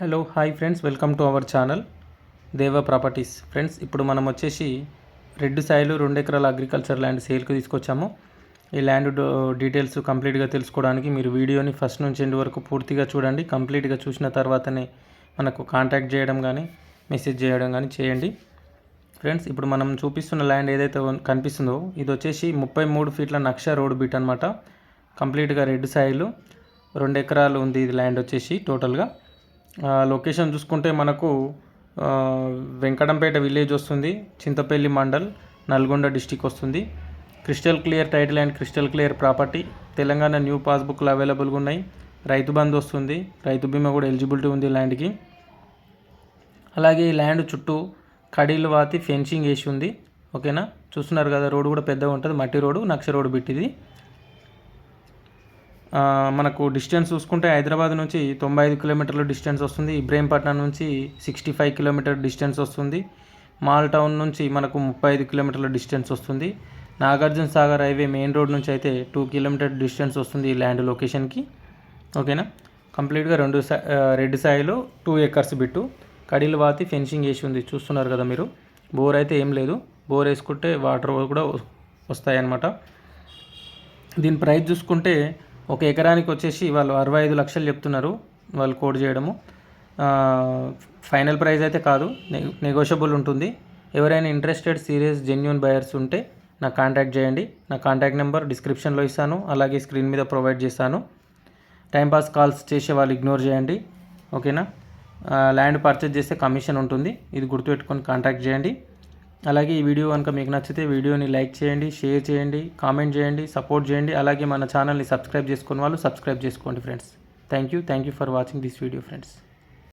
Hello hi friends welcome to our channel Deva properties. Friends ఇప్పుడు మనం వచ్చేసి red Sailu రెండు ఎకరాల అగ్రికల్చర్ ల్యాండ్ సేల్కి తీసుకొచ్చాము. ఈ ల్యాండ్ డీటెయిల్స్ కంప్లీట్గా తెలుసుకోవడానికి మీరు వీడియోని ఫస్ట్ నుంచి ఎండ్ వరకు పూర్తిగా చూడండి. కంప్లీట్గా చూసిన తర్వాతనే మనకు కాంటాక్ట్ చేయడం కానీ మెసేజ్ చేయడం కానీ చేయండి. ఫ్రెండ్స్ ఇప్పుడు మనం చూపిస్తున్న ల్యాండ్ ఏదైతే కనిపిస్తుందో ఇది వచ్చేసి ముప్పై మూడు ఫీట్ల నక్ష రోడ్ బీట్ అనమాట కంప్లీట్గా రెడ్ సాయిలు రెండు ఎకరాలు ఉంది ఇది ల్యాండ్ వచ్చేసి టోటల్గా. లొకేషన్ చూసుకుంటే మనకు వెంకటంపేట విలేజ్ వస్తుంది చింతపల్లి మండల్ నల్గొండ డిస్టిక్ వస్తుంది. Crystal clear title and crystal clear property Telangana new పాస్బుక్లు అవైలబుల్గా ఉన్నాయి. రైతు బంధు వస్తుంది రైతు బీమా కూడా ఎలిజిబిలిటీ ఉంది ల్యాండ్కి. అలాగే ఈ ల్యాండ్ చుట్టూ కడీలు వాతి ఫెన్సింగ్ వేసి ఉంది ఓకేనా? చూస్తున్నారు కదా రోడ్డు కూడా పెద్దగా ఉంటుంది మట్టి రోడ్డు నక్ష రోడ్డు బిట్టిది మనకు డిస్టెన్స్ చూసుకుంటే హైదరాబాద్ నుంచి తొంభై ఐదు కిలోమీటర్ల డిస్టెన్స్ వస్తుంది. ఇబ్రహీంపట్నం నుంచి సిక్స్టీ ఫైవ్ కిలోమీటర్ డిస్టెన్స్ వస్తుంది. మాల్ టౌన్ నుంచి మనకు ముప్పై ఐదు కిలోమీటర్ల డిస్టెన్స్ వస్తుంది. Nagarjuna Sagar highway main road నుంచి అయితే టూ కిలోమీటర్ డిస్టెన్స్ వస్తుంది ఈ ల్యాండ్ లొకేషన్కి. ఓకేనా? కంప్లీట్గా రెండు సా రెడ్ సాయిలో టూ ఎకర్స్ బిట్టు. కడీలు వాతి ఫెన్సింగ్ వేసి ఉంది. చూస్తున్నారు కదా మీరు. బోర్ అయితే ఏం లేదు. బోర్ వేసుకుంటే వాటర్ కూడా వస్తాయి అన్నమాట దీని ప్రైస్ చూసుకుంటే ఒక ఎకరానికి వచ్చేసి వాళ్ళు అరవై ఐదు లక్షలు చెప్తున్నారు వాళ్ళు కోడ్ చేయడము. ఫైనల్ ప్రైస్ అయితే కాదు నెగోషియబుల్ ఉంటుంది. ఎవరైనా ఇంట్రెస్టెడ్ సీరియస్ జెన్యున్ బయర్స్ ఉంటే నాకు కాంటాక్ట్ చేయండి. నా కాంటాక్ట్ నెంబర్ డిస్క్రిప్షన్లో ఇస్తాను అలాగే స్క్రీన్ మీద ప్రొవైడ్ చేస్తాను. టైంపాస్ కాల్స్ చేసే వాళ్ళు ఇగ్నోర్ చేయండి ఓకేనా? ల్యాండ్ పర్చేజ్ చేస్తే కమిషన్ ఉంటుంది. ఇది గుర్తుపెట్టుకొని కాంటాక్ట్ చేయండి. అలాగే ఈ వీడియో కనుక మీకు నచ్చితే వీడియోని లైక్ చేయండి షేర్ చేయండి కామెంట్ చేయండి సపోర్ట్ చేయండి. అలాగే మన ఛానల్ని సబ్స్క్రైబ్ చేసుకున్న వాళ్ళు సబ్స్క్రైబ్ చేసుకోండి friends. Thank you thank you for watching this video friends.